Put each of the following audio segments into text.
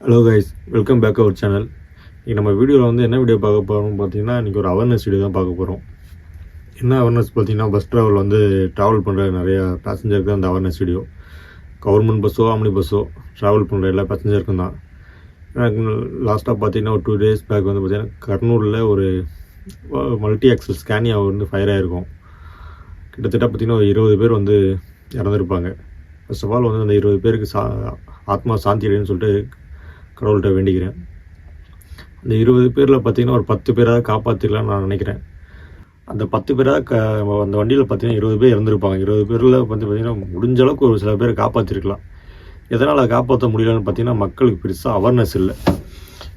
Hello guys welcome back our channel இன்றைக்கி நம்ம வீடியோவில் வந்து என்ன வீடியோ பார்க்க போகிறோம்னு பார்த்தீங்கன்னா இன்றைக்கி ஒரு அவேர்னஸ் வீடியோ தான் பார்க்க போகிறோம் என்ன அவேர்னஸ் பார்த்தீங்கன்னா பஸ் ட்ராவல் வந்து ட்ராவல் பண்ணுற நிறைய பேசஞ்சருக்கு தான் அந்த அவேர்னஸ் வீடியோ கவர்மெண்ட் பஸ்ஸோ ஆம்னி பஸ்ஸோ ட்ராவல் பண்ணுற எல்லா பேசஞ்சருக்கும் தான். எனக்கு லாஸ்ட்டாக பார்த்தீங்கன்னா ஒரு டூ டேஸ் பேக் வந்து பார்த்திங்கன்னா கர்னூரில் ஒரு மல்டி ஆக்சல் ஸ்கேனியா வந்து ஃபயர் ஆகிருக்கும் கிட்டத்தட்ட பார்த்தீங்கன்னா ஒரு இருபது பேர் வந்து இறந்துருப்பாங்க. ஃபர்ஸ்ட் ஆஃப் ஆல் வந்து அந்த இருபது பேருக்கு சா ஆத்மா சாந்தி அடைன்னு சொல்லிட்டு கடவுள்கிட்ட வேண்டிக்கிறேன். அந்த இருபது பேரில் பார்த்தீங்கன்னா ஒரு பத்து பேராக காப்பாற்றிடலாம்னு நான் நினைக்கிறேன். அந்த பத்து பேராக க அந்த வண்டியில் பார்த்தீங்கன்னா இருபது பேர் இறந்துருப்பாங்க இருபது பேரில் வந்து பார்த்தீங்கன்னா முடிஞ்ச அளவுக்கு ஒரு சில பேர் காப்பாற்றிருக்கலாம் எதனால் அதை காப்பாற்ற முடியலன்னு பார்த்தீங்கன்னா மக்களுக்கு பெருசாக அவேர்னஸ் இல்லை.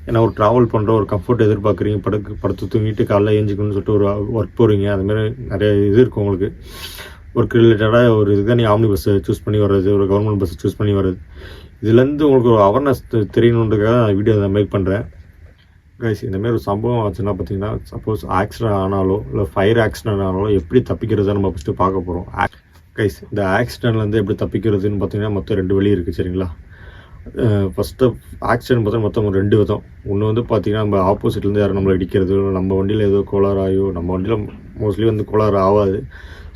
ஏன்னா ஒரு ட்ராவல் பண்ணுற ஒரு கம்ஃபர்ட் எதிர்பார்க்குறீங்க. படுக்கு படுத்து தூங்கிட்டு காலைல ஏஞ்சிக்கணும்னு சொல்லிட்டு ஒரு ஒர்க் போகிறீங்க அதுமாரி நிறைய இது இருக்கும் உங்களுக்கு. ஒர்க் ரிலேட்டடாக ஒரு இதுதான் நீ ஆம்னி பஸ்ஸை சூஸ் பண்ணி வர்றது ஒரு கவர்மெண்ட் பஸ்ஸை சூஸ் பண்ணி வர்றது. இதுலேருந்து உங்களுக்கு ஒரு அவேர்னஸ் தெரியணுன்றதுக்காக நான் வீடியோ நான் மேக் பண்ணுறேன் கைஸ் இந்தமாரி ஒரு சம்பவம் ஆச்சுன்னா பார்த்தீங்கன்னா சப்போஸ் ஆக்சிடென்ட் ஆனாலோ இல்லை ஃபயர் ஆக்சிடென்ட் ஆனாலோ எப்படி தப்பிக்கிறத நம்ம ஃபஸ்ட்டு பார்க்க போகிறோம் கைஸ் இந்த ஆக்சிடென்ட்லேருந்து எப்படி தப்பிக்கிறதுன்னு பார்த்தீங்கன்னா மொத்தம் ரெண்டு வழி இருக்குது சரிங்களா? ஃபஸ்ட்டு ஆக்சிடென்ட் பார்த்தா மொத்தம் ரெண்டு விதம். ஒன்று வந்து பார்த்திங்கன்னா நம்ம ஆப்போசிட்லேருந்து யாரும் நம்மளை இடிக்கிறது நம்ம வண்டியில் ஏதோ கோளாறு ஆகியோ நம்ம வண்டியில் மோஸ்ட்லி வந்து கோளாறு ஆகாது.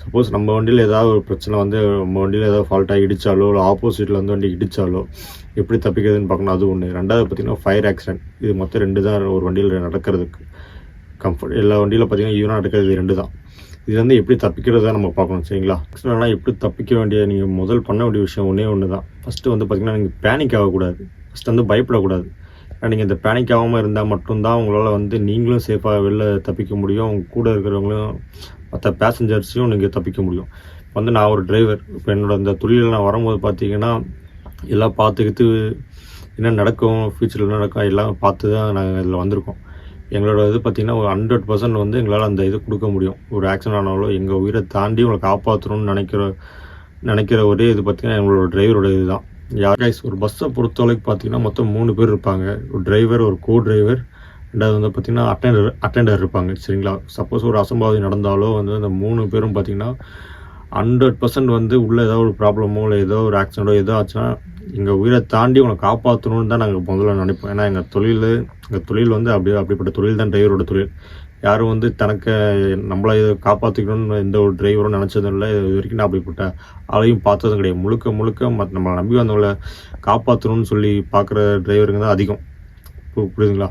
சப்போஸ் நம்ம வண்டியில் ஏதாவது ஒரு பிரச்சனை வந்து நம்ம வண்டியில் ஏதாவது ஃபால்ட்டாக இடித்தாலோ இல்லை ஆப்போசிட்டில் வந்து வண்டி இடித்தாலோ எப்படி தப்பிக்கிறதுன்னு பார்க்கணும் அது ஒன்று ரெண்டாவது பார்த்தீங்கன்னா ஃபயர் ஆக்சிடென்ட் இது மொத்தம் ரெண்டு தான் ஒரு வண்டியில் நடக்கிறதுக்கு. கம்ஃபர்ட் எல்லா வண்டியில் பார்த்தீங்கன்னா ஈவனாக நடக்கிறது இது ரெண்டு தான். இது வந்து எப்படி தப்பிக்கிறதா நம்ம பார்க்கணும் சரிங்களா? ஆக்சிடென்ட்லாம் எப்படி தப்பிக்க வேண்டிய நீங்கள் முதல் பண்ண வேண்டிய விஷயம் ஒன்றே ஒன்று தான் ஃபஸ்ட்டு வந்து பார்த்திங்கன்னா நீங்கள் பேனிக் ஆகக்கூடாது. ஃபஸ்ட்டு வந்து பயப்படக்கூடாது. ஏன்னா நீங்கள் இந்த பேனிக் ஆகாமல் இருந்தால் மட்டும்தான் உங்களால் வந்து நீங்களும் சேஃபாக வெளில தப்பிக்க முடியும். உங்கள் கூட இருக்கிறவங்களும் மற்ற பேசஞ்சர்ஸையும் நீங்கள் தப்பிக்க முடியும். இப்போ வந்து நான் ஒரு டிரைவர் இப்போ என்னோட இந்த தொழிலில் நான் வரும்போது பார்த்தீங்கன்னா எல்லாம் பார்த்துக்கிட்டு என்ன நடக்கும் ஃப்யூச்சரில் என்ன நடக்கும் எல்லாம் பார்த்து தான் நாங்கள் இதில் வந்திருக்கோம். எங்களோட இது பார்த்திங்கன்னா ஒரு ஹண்ட்ரட் பர்சன்ட் வந்து எங்களால் அந்த இது கொடுக்க முடியும். ஒரு ஆக்சிடென்ட் ஆனாலோ எங்கள் உயிரை தாண்டி உங்களை காப்பாற்றணும்னு நினைக்கிற நினைக்கிற ஒரே இது பார்த்திங்கன்னா எங்களோட டிரைவரோட இதுதான். யார் கைஸ் ஒரு பஸ்ஸை பொறுத்தளவுக்கு பார்த்தீங்கன்னா மொத்தம் மூணு பேர் இருப்பாங்க. ஒரு டிரைவர் ஒரு கோ டிரைவர் ரெண்டாவது வந்து பார்த்திங்கன்னா அட்டெண்டர் அட்டெண்டர் இருப்பாங்க. சரிங்களா? சப்போஸ் ஒரு அசம்பாவிதம் நடந்தாலோ வந்து அந்த மூணு பேரும் பார்த்திங்கன்னா ஹண்ட்ரட் பர்சன்ட் வந்து உள்ளே ஏதோ ஒரு ப்ராப்ளமோ இல்லை ஏதோ ஒரு ஆக்சிடென்ட்டோ ஏதோ ஆச்சுன்னா எங்கள் உயிரை தாண்டி உங்களை காப்பாற்றணும்னு தான் நாங்கள் முதல்ல நினைப்போம். ஏன்னா எங்கள் தொழில் எங்கள் தொழில் வந்து அப்படியே அப்படிப்பட்ட தொழில் தான் டிரைவரோட தொழில். யாரும் வந்து தனக்கு நம்மளை இதை காப்பாற்றிக்கணும்னு எந்த ஒரு டிரைவரும் நினச்சதும் இல்லை. இது வரைக்கும் நான் அப்படிப்பட்ட ஆளையும் பார்த்ததும் கிடையாது. முழுக்க முழுக்க மத் நம்மளை நம்பி வந்தவங்களை காப்பாற்றணும்னு சொல்லி பார்க்குற டிரைவருங்க தான் அதிகம். பு- புரியுதுங்களா?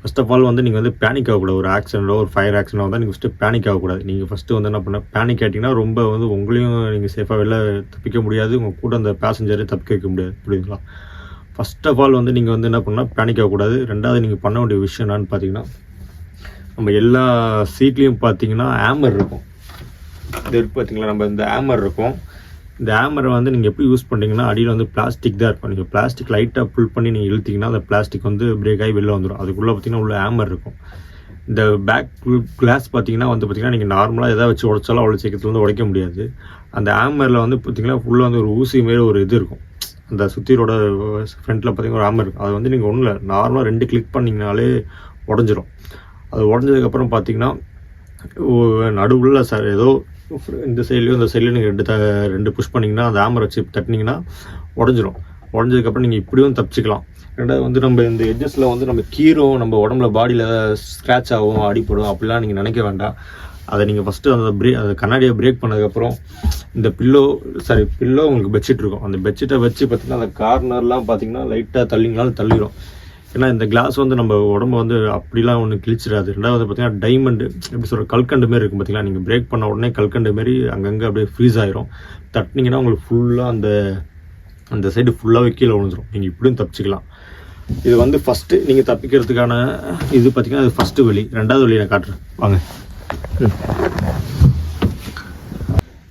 ஃபஸ்ட் ஆஃப் ஆல் வந்து நீங்கள் வந்து பேனிக் ஆகக்கூடாது. ஒரு ஆக்சிடென்ட்டோ ஒரு ஃபயர் ஆக்சிடென்ட்டோ வந்தால் நீங்கள் ஃபஸ்ட்டு பேனிக் ஆகக்கூடாது. நீங்கள் ஃபஸ்ட்டு வந்து என்ன பண்ண பேனிக் ஆகிட்டிங்கன்னா ரொம்ப வந்து உங்களையும் நீங்கள் சேஃபாக வெளில தப்பிக்க முடியாது. உங்கள் கூட அந்த பேசஞ்சரை தப்பிக்க வைக்க முடியாது. புரியுதுங்களா? ஃபர்ஸ்ட் ஆஃப் ஆல் வந்து நீங்கள் வந்து என்ன பண்ணால் பேனிக் ஆகக்கூடாது. ரெண்டாவது நீங்கள் பண்ண வேண்டிய விஷயம் என்னன்னு பார்த்தீங்கன்னா நம்ம எல்லா சீட்லேயும் பார்த்தீங்கன்னா ஆமர் இருக்கும். இது பார்த்தீங்களா நம்ம இந்த ஆமர் இருக்கும். இந்த ஆமரை வந்து நீங்கள் எப்படி யூஸ் பண்ணுறீங்கன்னா அடியில் வந்து பிளாஸ்டிக் தான் இருக்கும். நீங்கள் பிளாஸ்டிக் லைட்டாக புல் பண்ணி நீங்கள் இழுத்திங்கன்னா அந்த பிளாஸ்டிக் வந்து பிரேக் ஆகி வெளில வந்துடும் அதுக்குள்ளே பார்த்தீங்கன்னா உள்ள ஆமர் இருக்கும். இந்த பேக் கிளாஸ் பார்த்தீங்கன்னா வந்து பார்த்தீங்கன்னா நீங்கள் நார்மலாக எதாவது வச்சு உடைச்சாலும் அவ்வளோ சீக்கிரத்தில் வந்து உடைக்க முடியாது. அந்த ஹேமரில் வந்து பார்த்தீங்கன்னா ஃபுல்லாக வந்து ஒரு ஊசி மாரி ஒரு இது இருக்கும். அந்த சுத்தியரோட ஃப்ரண்ட்டில் பார்த்தீங்கன்னா ஒரு ஹேமர் இருக்கும். அது வந்து நீங்கள் ஒன்றும் இல்லை நார்மலாக ரெண்டு கிளிக் பண்ணிங்கனாலே உடஞ்சிரும். அது உடஞ்சதுக்கப்புறம் பார்த்தீங்கன்னா நடுவில் சார் ஏதோ இந்த சைட்லேயும் இந்த சைட்லேயும் நீங்கள் ரெண்டு த ரெண்டு புஷ் பண்ணிங்கன்னா அந்த ஆமர் வச்சு தட்டினீங்கன்னா உடஞ்சிரும். உடஞ்சதுக்கப்புறம் நீங்கள் இப்படியும் தப்பிச்சிக்கலாம். ரெண்டாவது வந்து நம்ம இந்த எட்ஜஸில் வந்து நம்ம கீரும் நம்ம உடம்புல பாடியில் ஸ்க்ராட்ச் ஆகும் அடிப்படும் அப்படிலாம் நீங்கள் நினைக்க வேண்டாம். அதை நீங்கள் ஃபஸ்ட்டு அந்த பிரே அந்த கண்ணாடியை பிரேக் பண்ணதுக்கப்புறம் இந்த பில்லோ சாரி பில்லோ உங்களுக்கு பெட்ஷீட் இருக்கும். அந்த பெட்ஷீட்டை வச்சு பார்த்தீங்கன்னா அந்த கார்னர்லாம் பார்த்தீங்கன்னா லைட்டாக தள்ளிங்கனாலும் தள்ளிடும் ஏன்னா இந்த கிளாஸ் வந்து நம்ம உடம்ப வந்து அப்படிலாம் ஒன்று கிழிச்சிடாது. ரெண்டாவது பார்த்தீங்கன்னா டைமண்டு எப்படி சொல்கிற கல்கண்டு மாரி இருக்கும் பார்த்தீங்களா? நீங்கள் பிரேக் பண்ண உடனே கல்கண்டு மாரி அங்கங்கே அப்படியே ஃப்ரீஸ் ஆயிரும். தட்டினீங்கன்னா உங்களுக்கு ஃபுல்லாக அந்த அந்த சைடு ஃபுல்லாகவே கீழே விழுந்துடும் நீங்கள் இப்படியும் தப்பிச்சிக்கலாம். இது வந்து ஃபஸ்ட்டு நீங்கள் தப்பிக்கிறதுக்கான இது பார்த்தீங்கன்னா அது ஃபஸ்ட்டு வழி ரெண்டாவது வழி நான் காட்டுறேன். வாங்க.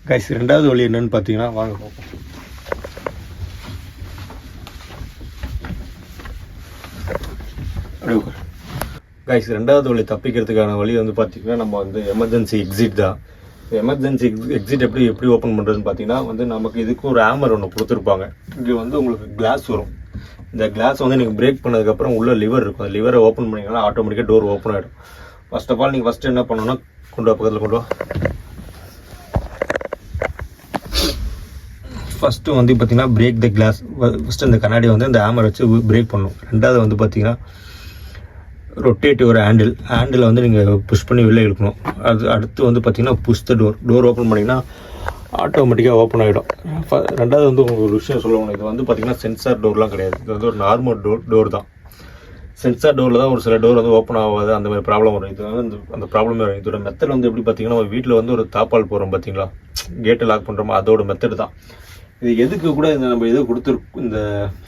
கைஸ் ரெண்டாவது வழி என்னன்னு பார்த்தீங்கன்னா வாங்க கைஸ் ரெண்டாவது வழி தப்பிக்கிறதுக்கான வழி வந்து பார்த்தீங்கன்னா நம்ம வந்து எமர்ஜென்சி எக்ஸிட் தான். எமர்ஜென்சி எக்ஸிட் எப்படி எப்படி ஓப்பன் பண்ணுறதுன்னு பார்த்தீங்கன்னா வந்து நமக்கு இதுக்கு ஒரு ஆமர் ஒன்று கொடுத்துருப்பாங்க. இங்கே வந்து உங்களுக்கு கிளாஸ் வரும். இந்த கிளாஸ் வந்து நீங்கள் பிரேக் பண்ணதுக்கப்புறம் உள்ளே லிவர் இருக்கும். அந்த லிவரை ஓப்பன் பண்ணிங்கன்னா ஆட்டோமேட்டிக்காக டோர் ஓப்பன் ஆகிடும் ஃபர்ஸ்ட் ஆஃப் ஆல் நீங்கள் ஃபஸ்ட்டு என்ன பண்ணணும்னா கொண்டு வா பக்கத்தில் கொண்டு வா. ஃபஸ்ட்டு வந்து பார்த்தீங்கன்னா பிரேக் த கிளாஸ் ஃபஸ்ட்டு இந்த கண்ணாடியை வந்து இந்த ஹேமர் வச்சு பிரேக் பண்ணணும். ரெண்டாவது வந்து பார்த்தீங்கன்னா ரொட்டேட் ஒரு ஹேண்டில் ஹேண்டில் வந்து நீங்கள் புஷ் பண்ணி வெளில இழுக்கணும். அது அடுத்து வந்து பார்த்தீங்கன்னா push the door door open பண்ணிங்கன்னா ஆட்டோமேட்டிக்காக ஓப்பன் ஆகிடும் ரெண்டாவது வந்து உங்களுக்கு ஒரு விஷயம் சொல்லணும் இது வந்து பார்த்தீங்கன்னா சென்சார் டோர்லாம் கிடையாது. இது வந்து ஒரு நார்மல் டோர் டோர் தான். சென்சார் டோரில் தான் ஒரு சில டோர் வந்து ஓப்பன் ஆகாது. அந்த மாதிரி ப்ராப்ளம் வரும். இது வந்து அந்த- அந்த ப்ராப்ளம் வரும். இதோட மெத்தட் வந்து எப்படி பார்த்தீங்கன்னா நம்ம வீட்டில் வந்து ஒரு தாப்பால் போகிறோம் பார்த்தீங்களா கேட்டை லாக் பண்ணுறோமோ அதோட மெத்தட் தான். இது எதுக்கு கூட இந்த நம்ம இது கொடுத்துருக்கோம் இந்த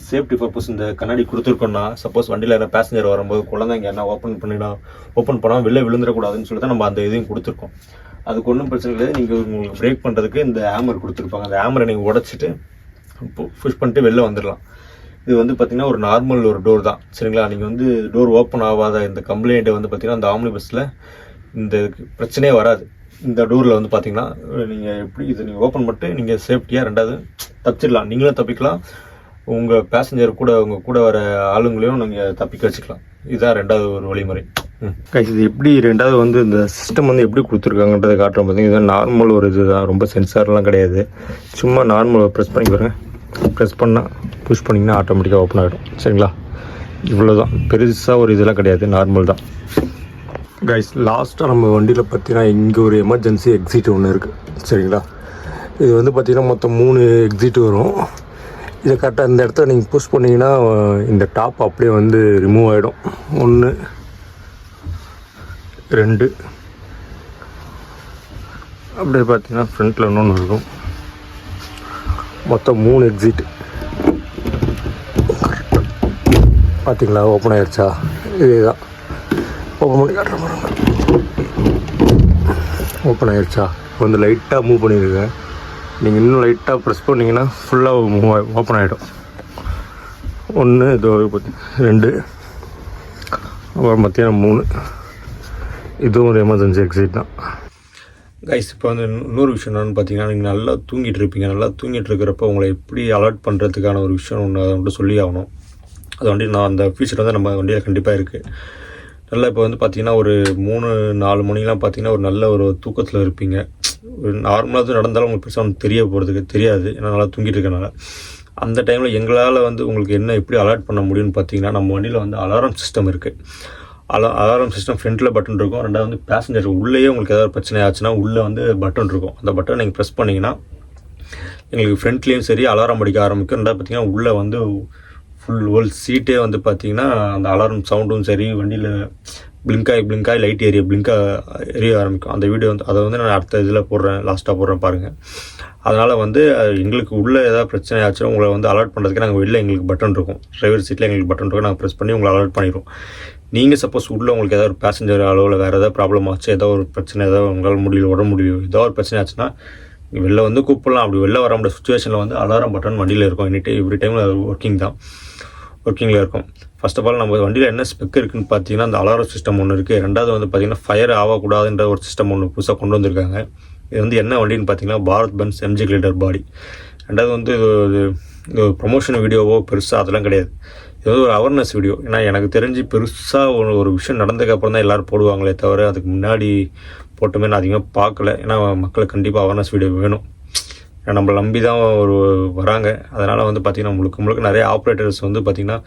சேஃப்டி பர்பஸ் இந்த கண்ணாடி கொடுத்துருக்கோம்னா சப்போஸ் வண்டியில் யாராவது பேசஞ்சர் வரும்போது குழந்தைங்க என்ன ஓப்பன் பண்ணிடலாம் ஓப்பன் பண்ணால் வெளில விழுந்துடக்கூடாதுன்னு சொல்லி தான் நம்ம அந்த இதையும் கொடுத்துருக்கோம். அதுக்கு ஒன்றும் பிரச்சனை கிடையாது நீங்கள் உங்களுக்கு பிரேக் பண்ணுறதுக்கு இந்த ஹேமர் கொடுத்துருப்பாங்க. அந்த ஹேமரை நீங்கள் உடச்சிட்டு புஷ் பண்ணிட்டு வெளில வந்துடலாம். இது வந்து பார்த்தீங்கன்னா ஒரு நார்மல் ஒரு டோர் தான். சரிங்களா? நீங்கள் வந்து டோர் ஓப்பன் ஆகாத இந்த கம்ப்ளைண்ட்டை வந்து பார்த்தீங்கன்னா அந்த ஆம்னி பஸ்ஸில் இந்த பிரச்சனையே வராது. இந்த டோரில் வந்து பார்த்தீங்கன்னா நீங்கள் எப்படி இது நீங்கள் ஓப்பன் பண்ணிட்டு நீங்கள் சேஃப்டியாக ரெண்டாவது தப்பிச்சிடலாம். நீங்களும் தப்பிக்கலாம். உங்கள் பேசஞ்சர் கூட உங்கள் கூட வர ஆளுங்களையும் நீங்கள் தப்பிக்க வச்சுக்கலாம். இதுதான் ரெண்டாவது ஒரு வழிமுறை. ம். இது எப்படி ரெண்டாவது வந்து இந்த சிஸ்டம் வந்து எப்படி கொடுத்துருக்காங்கன்றதை காட்டுறோம் பார்த்தீங்கன்னா இது நார்மல் ஒரு இதுதான் ரொம்ப சென்சார்லாம் கிடையாது. சும்மா நார்மல் ப்ரெஸ் பண்ணி பாருங்க. ப்ரெஸ் பண்ணால் புஷ் பண்ணிங்கன்னா ஆட்டோமேட்டிக்காக ஓப்பன் ஆகிடும் சரிங்களா? இவ்வளோ தான் பெருசாக ஒரு இதெல்லாம் கிடையாது. நார்மல் தான். கைஸ் லாஸ்ட்டாக நம்ம வண்டியில் பார்த்தீங்கன்னா இங்கே ஒரு எமர்ஜென்சி எக்ஸிட் ஒன்று இருக்குது சரிங்களா? இது வந்து பார்த்தீங்கன்னா மொத்தம் மூணு எக்ஸிட் வரும். இதை கரெக்டாக இந்த இடத்துல நீங்கள் புஷ் பண்ணிங்கன்னா இந்த டாப் அப்படியே வந்து ரிமூவ் ஆகிடும் ஒன்று ரெண்டு. அப்படியே பார்த்தீங்கன்னா ஃப்ரண்ட்டில் இன்னொன்று இருக்கும். மொத்தம் மூணு எக்ஸிட் பார்த்தீங்களா ஓப்பன் ஆயிடுச்சா இதுதான். ஓப்பன் பண்ணி காட்டுற பாருங்க ஓப்பன் ஆயிடுச்சா இப்போ வந்து லைட்டாக மூவ் பண்ணியிருக்கேன் நீங்கள் இன்னும் லைட்டாக ப்ரெஸ் பண்ணிங்கன்னா ஃபுல்லாக மூவ் ஓப்பன் ஆகிடும் ஒன்று இதோ ரெண்டு அப்புறம் மத்தியானம் மூணு. இதுவும் ஒரு எமர்ஜென்சி எக்ஸிட் தான். கைஸ் இப்போ வந்து இன்னொரு விஷயம் என்னென்னு பார்த்தீங்கன்னா நீங்கள் நல்லா தூங்கிட்டு இருப்பீங்க. நல்லா தூங்கிட்டு இருக்கிறப்ப உங்களை எப்படி அலர்ட் பண்ணுறதுக்கான ஒரு விஷயம் ஒன்று அதை மட்டும் சொல்லி ஆகணும். அது வண்டி நான் அந்த ஃபீச்சர் வந்து நம்ம வண்டியில் கண்டிப்பாக இருக்குது நல்லா இப்போ வந்து பார்த்தீங்கன்னா ஒரு மூணு நாலு மணிலாம் பார்த்தீங்கன்னா ஒரு நல்ல ஒரு தூக்கத்தில் இருப்பீங்க. ஒரு நார்மலாக நடந்தாலும் உங்களுக்கு பெருசாக ஒன்று தெரிய போகிறதுக்கு தெரியாது. ஏன்னா நல்லா தூங்கிட்டு இருக்கனால அந்த டைமில் எங்களால் வந்து உங்களுக்கு என்ன எப்படி அலர்ட் பண்ண முடியும்னு பார்த்தீங்கன்னா நம்ம வண்டியில் வந்து அலாரம் சிஸ்டம் இருக்குது அலா அலாரம் சிஸ்டம் ஃப்ரண்ட்டில் பட்டன் இருக்கும். ரெண்டாவது வந்து பேசஞ்சர் உள்ளேயே உங்களுக்கு ஏதாவது பிரச்சனை ஆச்சுன்னா உள்ளே வந்து பட்டன் இருக்கும். அந்த பட்டன் நீங்கள் ப்ரெஸ் பண்ணிங்கன்னா எங்களுக்கு ஃப்ரண்ட்லேயும் சரி அலாரம் அடிக்க ஆரம்பிக்கும். ரெண்டாவது பார்த்தீங்கன்னா உள்ளே வந்து ஃபுல் ஹோல் சீட்டே வந்து பார்த்தீங்கன்னா அந்த அலாரம் சவுண்டும் சரி வண்டியில் பிளிங்காய் பிளிங்காய் லைட் ஏரிய பிளிங்காக எரிய ஆரம்பிக்கும். அந்த வீடியோ வந்து அதை வந்து நான் அடுத்த இதில் போடுறேன் லாஸ்ட்டாக போடுறேன் பாருங்கள் அதனால் வந்து எங்களுக்கு உள்ளே ஏதாவது பிரச்சனை ஆச்சுன்னா உங்களை வந்து அலர்ட் பண்ணுறதுக்கு நாங்கள் வெளில எங்களுக்கு பட்டன் இருக்கும். டிரைவர் சீட்டில் எங்களுக்கு பட்டன் இருக்கும். நாங்கள் ப்ரெஸ் பண்ணி உங்களை அலர்ட் பண்ணிடுவோம். நீங்கள் சப்போஸ் உள்ளே உங்களுக்கு ஏதாவது ஒரு பேசஞ்சர் அளவில் வேறு ஏதாவது ப்ராப்ளம் ஆச்சு ஏதோ ஒரு பிரச்சனை ஏதாவது உங்களால் முடியல உடம்பு முடியும் ஏதோ ஒரு பிரச்சனை ஆச்சுன்னா வெளில வந்து கூப்பிடலாம். அப்படி வெளில வர முடியாத சுச்சுவேஷனில் வந்து அலாரம் பட்டன் வண்டியில் இருக்கும். எனி டைம் எவ்ரி டைமில் ஒர்க்கிங் தான். ஒர்க்கிங்கில் இருக்கும். ஃபர்ஸ்ட் ஆஃப் ஆல் நம்ம வண்டியில் என்ன ஸ்பெக் இருக்குன்னு பார்த்தீங்கன்னா அந்த அலாரம் சிஸ்டம் ஒன்று இருக்குது ரெண்டாவது வந்து பார்த்தீங்கன்னா ஃபயர் ஆகக்கூடாதுன்ற ஒரு சிஸ்டம் ஒன்று புதுசாக கொண்டு வந்திருக்காங்க. இது வந்து என்ன வண்டின்னு பார்த்தீங்கன்னா Bharat Benz MG glider body ரெண்டாவது வந்து இது ப்ரொமோஷன் வீடியோவோ பெருசாக அதெல்லாம் கிடையாது. இது ஒரு அவேர்னஸ் வீடியோ ஏன்னா எனக்கு தெரிஞ்சு பெருசாக ஒரு ஒரு விஷயம் நடந்ததுக்கு அப்புறம் தான் எல்லோரும் போடுவாங்களே தவிர அதுக்கு முன்னாடி போட்டுமே நான் அதிகமாக பார்க்கல. ஏன்னா மக்களுக்கு கண்டிப்பாக அவேர்னஸ் வீடியோ வேணும். ஏன்னா நம்மளை நம்பி தான் ஒரு வராங்க. அதனால் வந்து பார்த்திங்கன்னா முழுக்க முழுக்க நிறைய ஆப்ரேட்டர்ஸ் வந்து பார்த்திங்கன்னா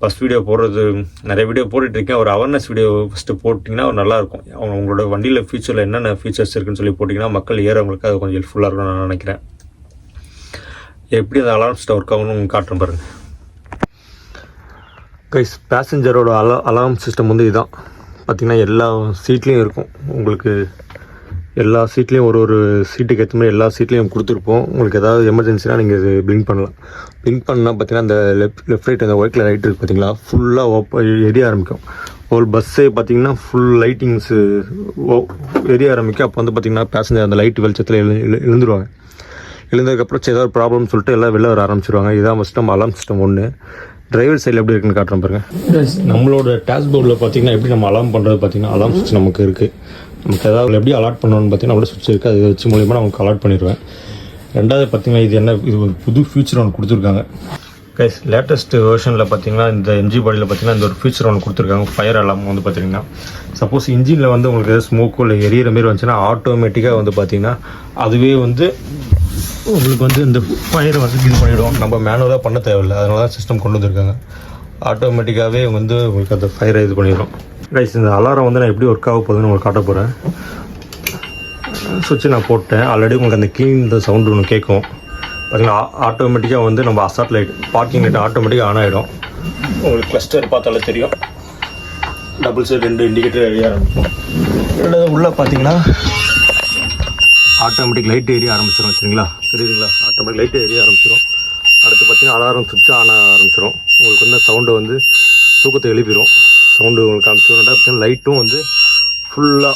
ஃபஸ்ட் வீடியோ போடுறது நிறைய வீடியோ போட்டுட்ருக்கேன் ஒரு அவேர்னஸ் வீடியோ ஃபஸ்ட்டு போட்டிங்கன்னா நல்லாயிருக்கும் அவங்க உங்களோட வண்டியில் ஃபியூச்சரில் என்னென்ன ஃபீச்சர்ஸ் இருக்குன்னு சொல்லி போட்டிங்கன்னா மக்கள் ஏறவங்களுக்கு அது கொஞ்சம் ஹெல்ப்ஃபுல்லாக இருக்கும்னு நான் நினைக்கிறேன். எப்படி அந்த அலாரம் சிஸ்டம் ஒர்க் ஆகணும்னு உங்களுக்கு காட்டுறேன் பாருங்கள் கைஸ் பேசஞ்சரோட அலா அலார்ம் சிஸ்டம் வந்து இதுதான் பார்த்திங்கன்னா எல்லா சீட்லேயும் இருக்கும். உங்களுக்கு எல்லா சீட்லேயும் ஒரு ஒரு சீட்டுக்கு ஏற்ற மாதிரி எல்லா சீட்லேயும் கொடுத்துருப்போம். உங்களுக்கு ஏதாவது எமர்ஜென்சினா நீங்கள் இது பிளிங்க் பண்ணலாம். பிளிங்க் பண்ணால் பார்த்தீங்கன்னா அந்த லெஃப்ட் லெஃப்ட் ரைட் அந்த ஒயிட் லைட் இருக்குது பார்த்தீங்களா ஃபுல்லாக ஓப்ப எரிய ஆரம்பிக்கும். ஒரு பஸ்ஸே பார்த்தீங்கன்னா ஃபுல் லைட்டிங்ஸு எரிய ஆரம்பிக்கும். அப்போ வந்து பார்த்தீங்கன்னா பேசஞ்சர் அந்த லைட் வெளிச்சத்தில் எழு எழுந்துருவாங்க. எழுந்ததுக்கப்புறம் சரி ஏதாவது ப்ராப்ளம்னு சொல்லிட்டு எல்லாம் வெளில வர ஆரம்பிச்சிருவாங்க. இதான் ஃபஸ்ட் நம்ம அலாம் சிஸ்டம் ஒன்று டிரைவர் சைடில் எப்படி இருக்குன்னு காட்டுறேன் பாருங்க. நம்மளோட டேஷ்போர்டில் பார்த்தீங்கன்னா எப்படி நம்ம அலாம் பண்ணுறது பார்த்தீங்கன்னா அலாம் சுவிட்ச் நமக்கு இருக்குது நமக்கு ஏதாவது எப்படி அலாட் பண்ணணும்னு பார்த்தீங்கன்னா நம்மளோட சுவிட்ச் இருக்குது அதை வச்சு மூலியமாக நான் அலாட் பண்ணிடுவேன். ரெண்டாவது பார்த்தீங்கன்னா இது என்ன இது ஒரு புது ஃபியூச்சர் ஒன்று கொடுத்துருக்காங்க. கைஸ் லேட்டஸ்ட் வேர்ஷனில் பார்த்தீங்கன்னா இந்த எம்ஜி பாடியில் பார்த்தீங்கன்னா இந்த ஒரு ஃபியூச்சர் ஒன்று கொடுத்துருக்காங்க. ஃபயர் அலாம் வந்து பார்த்தீங்கன்னா சப்போஸ் இன்ஜினில் வந்து உங்களுக்கு ஏதாவது ஸ்மோக்கோ இல்லை எரியிற மாரி வந்துச்சுன்னா ஆட்டோமேட்டிக்காக வந்து பார்த்தீங்கன்னா அதுவே வந்து உங்களுக்கு வந்து இந்த ஃபயரை வந்து இது பண்ணிவிடும் நம்ம மேனுவலாக பண்ண தேவையில்லை. அதனால தான் சிஸ்டம் கொண்டு வந்திருக்காங்க. ஆட்டோமேட்டிக்காகவே வந்து உங்களுக்கு அந்த ஃபயரை இது பண்ணிடும். கைஸ் இந்த அலாரம் வந்து நான் எப்படி ஒர்க் ஆக போகுதுன்னு உங்களுக்கு காட்ட போகிறேன் சுவிட்சை நான் போட்டேன். ஆல்ரெடி உங்களுக்கு அந்த கீழ் இந்த சவுண்டு ஒன்று கேட்கும். பார்த்தீங்கன்னா ஆட்டோமேட்டிக்காக வந்து நம்ம அசாட் லைட் பார்க்கிங் லைட் ஆட்டோமேட்டிக்காக ஆன் ஆகிடும் உங்களுக்கு கிளஸ்டர் பார்த்தாலே தெரியும். டபுள் சைடு ரெண்டு இண்டிகேட்டர் எரிய ஆரம்பிக்கும். ரெண்டாவது உள்ளே பார்த்தீங்கன்னா ஆட்டோமேட்டிக் லைட் எரிய ஆரம்பிச்சிடும் சரிங்களா? தெரியுதுங்களா? ஆட்டோமேட்டிக் லைட் எரிய ஆரம்பிச்சிடும் அடுத்து பார்த்தீங்கன்னா அலாரம் சுவிட்ச் ஆன் ஆரம்பிச்சிடும் உங்களுக்கு வந்து சவுண்டு வந்து தூக்கத்தை எழுப்பிடும் சவுண்டு உங்களுக்கு காமிச்சிடும் பார்த்தீங்கன்னா லைட்டும் வந்து ஃபுல்லாக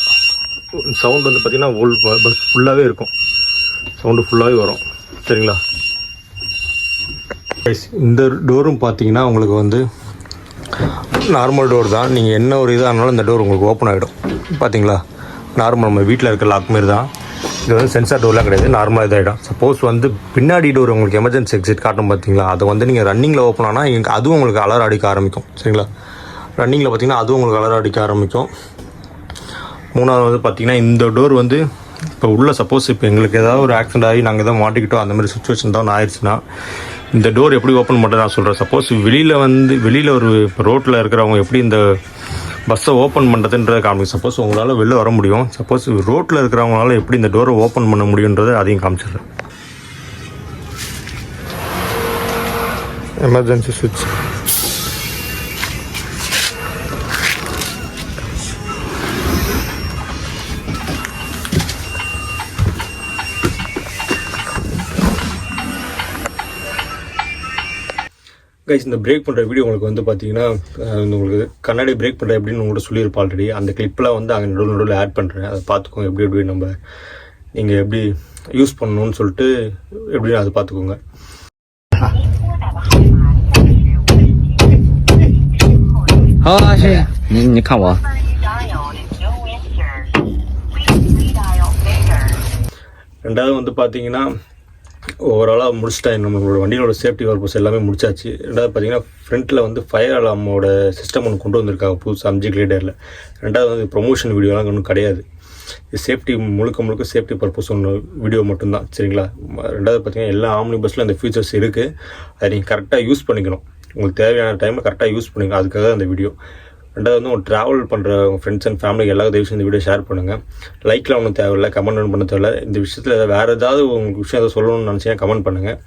சவுண்ட் வந்து பார்த்திங்கன்னா ஃபுல் பஸ் ஃபுல்லாகவே இருக்கும். சவுண்டு ஃபுல்லாகவே வரும். சரிங்களா? இந்த டோரும் பார்த்தீங்கன்னா உங்களுக்கு வந்து நார்மல் டோர் தான். நீங்கள் என்ன ஒரு இதாக இருந்தாலும் இந்த டோர் உங்களுக்கு ஓப்பன் ஆகிடும் பார்த்தீங்களா? நார்மல் நம்ம வீட்டில் இருக்க லாக் மாரி தான். இது வந்து சென்சார் டோர்லாம் கிடையாது. நார்மலாக இதாகிடும் சப்போஸ் வந்து பின்னாடி டோர் உங்களுக்கு எமர்ஜென்சி எக்ஸிட் காட்டும் பார்த்தீங்களா அதை வந்து நீங்கள் ரன்னிங்கில் ஓப்பன் ஆனால் இங்க- அதுவும் உங்களுக்கு அலர் அடிக்க ஆரம்பிக்கும். சரிங்களா? ரன்னிங்கில் பார்த்தீங்கன்னா அதுவும் உங்களுக்கு அலர் அடிக்க ஆரம்பிக்கும். மூணாவது வந்து பார்த்தீங்கன்னா இந்த டோர் வந்து இப்போ உள்ள சப்போஸ் இப்போ எங்களுக்கு ஏதாவது ஒரு ஆக்சிடென்ட் ஆகி நாங்கள் எதாவது மாட்டிக்கிட்டோம் அந்த மாதிரி சுச்சுவேஷன் தான் ஆயிடுச்சுன்னா இந்த டோர் எப்படி ஓப்பன் பண்ணுறது நான் சொல்கிறேன் சப்போஸ் வெளியில் வந்து வெளியில் ஒரு இப்போ ரோட்டில் இருக்கிறவங்க எப்படி இந்த பஸ்ஸை ஓப்பன் பண்ணுறதுன்றத காமிக்கும். சப்போஸ் உங்களால் வெளில வர முடியும். சப்போஸ் ரோட்டில் இருக்கிறவங்களால எப்படி இந்த டோரை ஓப்பன் பண்ண முடியுன்றதை அதையும் காமிச்சிடுறேன். எமர்ஜென்சி சுவிட்ச் கைஸ் இந்த பிரேக் பண்ணுற வீடியோ உங்களுக்கு வந்து பார்த்தீங்கன்னா உங்களுக்கு கண்ணாடி பிரேக் பண்ணுற எப்படின்னு உங்கள்கிட்ட சொல்லியிருப்பா ஆல்ரெடி அந்த கிளிப்லாம் வந்து அங்கே நடுவில் நடுவில் ஆட் பண்ணுறேன் அதை பார்த்துக்கோங்க எப்படி எப்படி நம்ம நீங்கள் எப்படி யூஸ் பண்ணணும்னு சொல்லிட்டு எப்படி அதை பார்த்துக்கோங்க. ரெண்டாவது வந்து பார்த்தீங்கன்னா ஓவராலாக முடிச்சிட்டேன் நம்மளோட வண்டியோட சேஃப்டி பர்பஸ் எல்லாமே முடிச்சாச்சு. ரெண்டாவது பார்த்தீங்கன்னா ஃப்ரண்ட்டில் வந்து ஃபயர் அலாமோட சிஸ்டம் ஒன்று கொண்டு வந்திருக்காங்க புதுசு அம்ஜி கிளேடரில் ரெண்டாவது வந்து ப்ரொமோஷன் வீடியோலாம் ஒன்றும் கிடையாது. சேஃப்டி முழுக்க முழுக்க சேஃப்டி பர்பஸ் ஒன்று வீடியோ மட்டும்தான் சரிங்களா? ரெண்டாவது பார்த்தீங்கன்னா எல்லா ஆம்னி பஸ்ஸில் அந்த ஃபீச்சர்ஸ் இருக்குது அதை நீங்கள் கரெக்டாக யூஸ் பண்ணிக்கணும். உங்களுக்கு தேவையான டைமில் கரெக்டாக யூஸ் பண்ணிக்கணும். அதுக்காக தான் அந்த வீடியோ ரெண்டாவது வந்து உங்கள் ட்ராவல் பண்ணுற உங்கள் ஃப்ரெண்ட்ஸ் அண்ட் ஃபேமிலிக்கு எல்லா தயவு செஞ்சு இந்த வீடியோ ஷேர் பண்ணுங்கள் லைக்லாம் ஒன்றும் தேவையில்லை கமெண்ட் ஒன்றும் பண்ண தேவையில்லை. இந்த விஷயத்தில் ஏதாவது வேறு ஏதாவது உங்களுக்கு விஷயம் ஏதாவது சொல்லணும்னு நினச்சிங்கன்னா கமெண்ட் பண்ணுங்கள்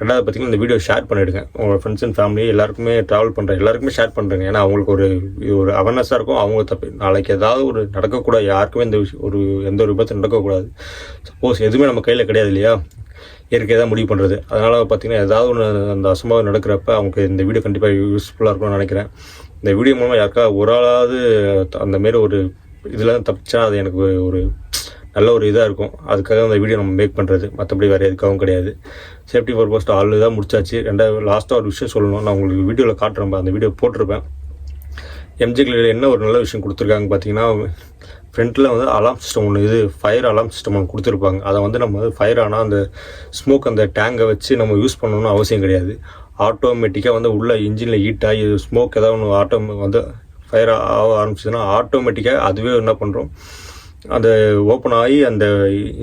ரெண்டாவது பார்த்தீங்கன்னா இந்த வீடியோ ஷேர் பண்ணிவிடுங்க உங்கள் ஃப்ரெண்ட்ஸ் அண்ட் ஃபேமிலி எல்லாருக்குமே ட்ராவல் பண்ணுற எல்லாருக்குமே ஷேர் பண்ணுறேங்க ஏன்னா அவங்களுக்கு ஒரு ஒரு அவேர்னஸாக இருக்கும் அவங்க தப்பு நாளைக்கு ஏதாவது ஒரு நடக்கக்கூடாது. யாருக்குமே இந்த விஷயம் ஒரு எந்த ஒரு விபத்து நடக்கக்கூடாது. சப்போஸ் எதுவுமே நம்ம கையில் கிடையாது இல்லையா? இயற்கை தான் முடிவு பண்ணுறது அதனால் பார்த்தீங்கன்னா ஏதாவது ஒன்று அந்த அசம்பாவம் நடக்கிறப்ப அவங்களுக்கு இந்த வீடியோ கண்டிப்பாக யூஸ்ஃபுல்லாக இருக்கும்னு நினைக்கிறேன். இந்த வீடியோ மூலமாக யாருக்கா ஒரு ஆளாவது அந்த மாரி ஒரு இதில் தப்பிச்சா அது எனக்கு ஒரு நல்ல ஒரு இதாக இருக்கும். அதுக்காக அந்த வீடியோ நம்ம மேக் பண்ணுறது மற்றபடி வேறு எதுக்காகவும் கிடையாது. சேஃப்டி பர்பஸ் ஆள் தான் முடிச்சாச்சு. ரெண்டாவது லாஸ்ட்டாக ஒரு விஷயம் சொல்லணும். நான் உங்களுக்கு வீடியோவில் காட்டுறேன் அந்த வீடியோ போட்டிருப்பேன். எம்ஜிக்களில் என்ன ஒரு நல்ல விஷயம் கொடுத்துருக்காங்க பார்த்தீங்கன்னா ஃப்ரண்ட்டில் வந்து அலாம் சிஸ்டம் ஒன்று இது ஃபயர் அலாம் சிஸ்டம் ஒன்று கொடுத்துருப்பாங்க. அதை வந்து நம்ம வந்து ஃபயர் ஆனால் அந்த ஸ்மோக் அந்த டேங்கை வச்சு நம்ம யூஸ் பண்ணணும்னு அவசியம் கிடையாது. ஆட்டோமேட்டிக்காக வந்து உள்ள இன்ஜினில் ஹீட் ஆகி ஸ்மோக் ஏதாவது ஒன்று ஆட்டோ வந்து ஃபயர் ஆக ஆரம்பிச்சதுன்னா ஆட்டோமேட்டிக்காக அதுவே என்ன பண்ணுறோம் அந்த ஓப்பன் ஆகி அந்த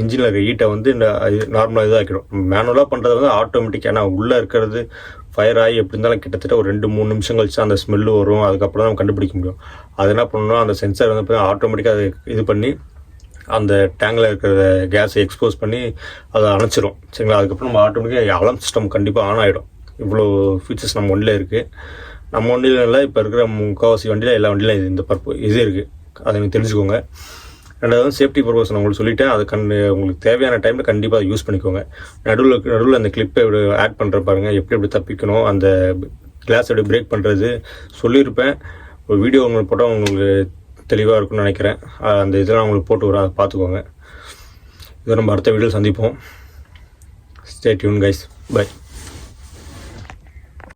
இன்ஜினில் இருக்க ஹீட்டை வந்து இந்த நார்மலாக இதாக்கிடும். மேனுவலாக பண்ணுறது வந்து ஆட்டோமேட்டிக் ஏன்னா உள்ளே இருக்கிறது ஃபயர் ஆகி எப்படி இருந்தாலும் கிட்டத்தட்ட ஒரு ரெண்டு மூணு நிமிஷம் கழிச்சு அந்த ஸ்மெல்லு வரும். அதுக்கப்புறம் தான் நம்ம கண்டுபிடிக்க முடியும். அது என்ன பண்ணணும்னா அந்த சென்சார் வந்து ஆட்டோமேட்டிக்காக அதை இது பண்ணி அந்த டேங்கில் இருக்கிற கேஸை எக்ஸ்போஸ் பண்ணி அதை அணைச்சிரும். சரிங்களா? அதுக்கப்புறம் நம்ம ஆட்டோமேட்டிக்காக அலாம் சிஸ்டம் கண்டிப்பாக ஆன் ஆகிடும் இவ்வளோ ஃபீச்சர்ஸ் நம்ம வண்டியில் இருக்குது நம்ம வண்டியில் இல்லை இப்போ இருக்கிற முக்கால்வாசி வண்டியில் எல்லா வண்டியிலும் இது இந்த பர்ப இது இருக்குது அதை நீங்கள் தெரிஞ்சுக்கோங்க. ரெண்டாவது சேஃப்டி பர்பஸ் நான் உங்களுக்கு சொல்லிவிட்டேன் அது கண் உங்களுக்கு தேவையான டைமில் கண்டிப்பாக யூஸ் பண்ணிக்கோங்க. நடுவில் நடுவில் அந்த கிளிப்பை ஆட் பண்ணுற பாருங்கள் எப்படி எப்படி தப்பிக்கணும் அந்த கிளாஸ் எப்படி பிரேக் பண்ணுறது சொல்லியிருப்பேன். ஒரு வீடியோ உங்களுக்கு போட்டால் உங்களுக்கு தெளிவாக இருக்கும்னு நினைக்கிறேன். அந்த இதெல்லாம் உங்களுக்கு போட்டு வரும் அதை பார்த்துக்கோங்க. இதை நம்ம அடுத்த வீடியோ சந்திப்போம். Stay tune guys bye